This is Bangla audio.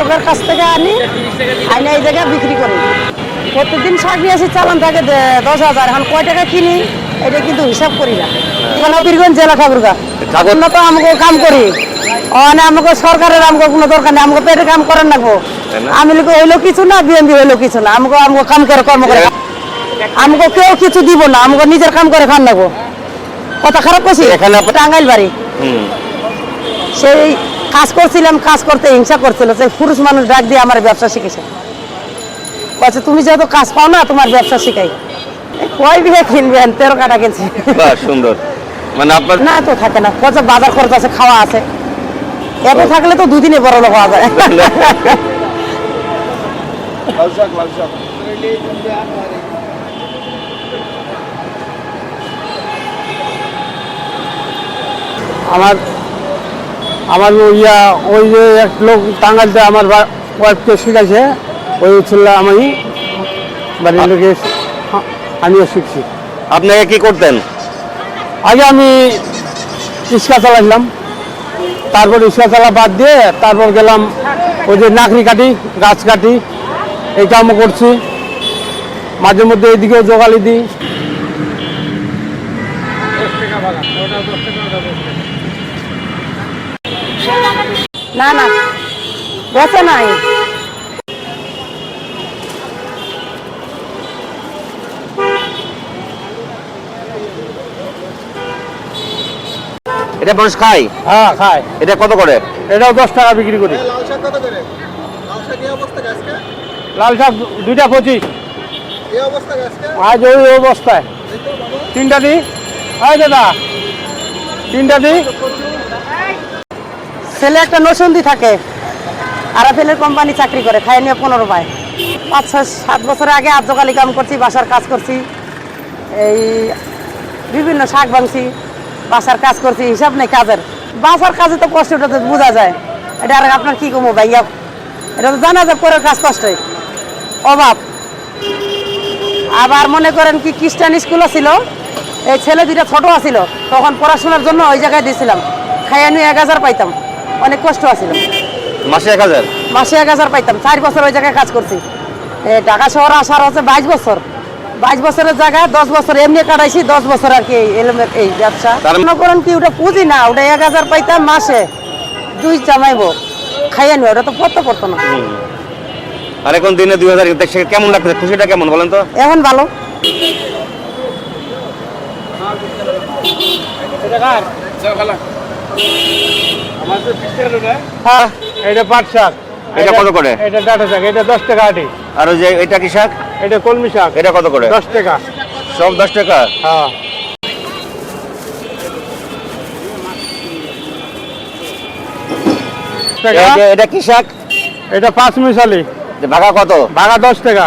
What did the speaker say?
কৃষকের কাছ থেকে আনি আইনে এই জায়গায় বিক্রি করি। প্রত্যেকদিন শাক নিয়ে আসি চালান থাকে দে- দশ হাজার। এখন কয় টাকা কিনি এটা কিন্তু হিসাব করি না। এখানে বীরগঞ্জ জেলা ঠাকুরগা ঠাকুর- আমরা তো আমাকে কাম করি। মানে আমাকে সরকারের আমাকে কোনো দরকার নেই। আমাকে পেটে কাম করেন না? আমি লোক হইল কিছু না বিএমপি হইল কিছু না। আমাকে আমাকে কাম করে কর্ম করে। আমাকে কেউ কিছু দিব না। আমাকে নিজের কাম করে খান নাকবো কথা খারাপ করছি টাঙ্গাইল বাড়ি। সেই কাজ করছিলাম কাজ করতে হিংসা করছিল। সেই পুরুষ মানুষ ডাক দিয়ে আমার ব্যবসা শিখেছে। বলছে তুমি যেহেতু কাজ পাও না তোমার ব্যবসা শিখাই। কয় বিঘা কিনবেন তেরো কাটা কিনছি। সুন্দর। মানে আপনার না তো থাকে না। বলছে বাজার খরচ আছে খাওয়া আছে। এত থাকলে তো দুদিনে বড় লোক হওয়া যায়। আমার আমার ইয়া ওই যে এক লোক টাঙ্গাইলতে আমার ওয়াইফকে শিখাইছে ওই ছিল আমি বাড়ির লোকে আমিও শিখছি। আপনাকে কি করতেন? আগে আমি রিক্সা চালাইলাম তারপর রিক্সা চালা বাদ দিয়ে তারপর গেলাম ওই যে নাকড়ি কাটি গাছ কাটি এই কামও করছি। মাঝে মধ্যে এইদিকেও জোগালি দিই। না না। বেঁচে নাই। এটা মানুষ খায়? হ্যাঁ খায়। এটা কত করে? এটাও দশ টাকা বিক্রি করি। লাল শাক দুইটা পঁচিশ। এই অবস্থা আজকে আজ ওই অবস্থায়। তিনটা দি। হয় দাদা। তিনটা দি। ছেলে একটা নসন্দি থাকে আর আরাফেলের কোম্পানি চাকরি করে খাই নিয়ে পনেরো পায়। পাঁচ, ছয়, সাত বছর আগে আর্যকালী কাম করছি, বাসার কাজ করছি, এই বিভিন্ন শাক ভাঙছি, বাসার কাজ করছি, হিসাব নেই কাজের। বাসার কাজে তো কষ্টটা তো বোঝা যায়। এটা আর আপনার কি কমো ভাইয়া? এটা তো জানা যায়, পরের কাজ কষ্টই অভাব। আবার মনে করেন কি, খ্রিস্টান স্কুলও ছিল এই ছেলে দুইটা ছোটো আছিল, তখন পড়াশোনার জন্য ওই জায়গায় দিয়েছিলাম। খাইয়া নিয়ে এক হাজার পাইতাম। অনেক কষ্ট আছিল। মাসে এক হাজার? মাসে এক হাজার পাইতাম চার বছর ওই জায়গায় কাজ করছি। ঢাকা শহর আসার হচ্ছে বাইশ বছর। বাইশ বছরের জায়গায় দশ বছর এমনি কাটাইছি দশ বছর আর কি এই ব্যবসা। তার- মনে করেন কি ওটা পুঁজি না ওটা এক হাজার পাইতাম মাসে। দুই জামাইবো খাইয়া নিও ওটা তো পড়তে পড়তো না। আর এখন দিনে দুই হাজার কেমন লাগছে খুশিটা কেমন বলেন তো? এখন ভালো। হ্যাঁ। এটা পাট শাক। এটা কত করে? এটা ডাটা শাক এটা দশ টাকা আটি। আর ওই যে এটা কি শাক? এটা কলমি শাক। এটা কত করে? দশ টাকা। সব দশ টাকা? হ্যাঁ। এটা কি শাক? এটা পাঁচ মিশালি। যে ভাগা কত? ভাড়া দশ টাকা।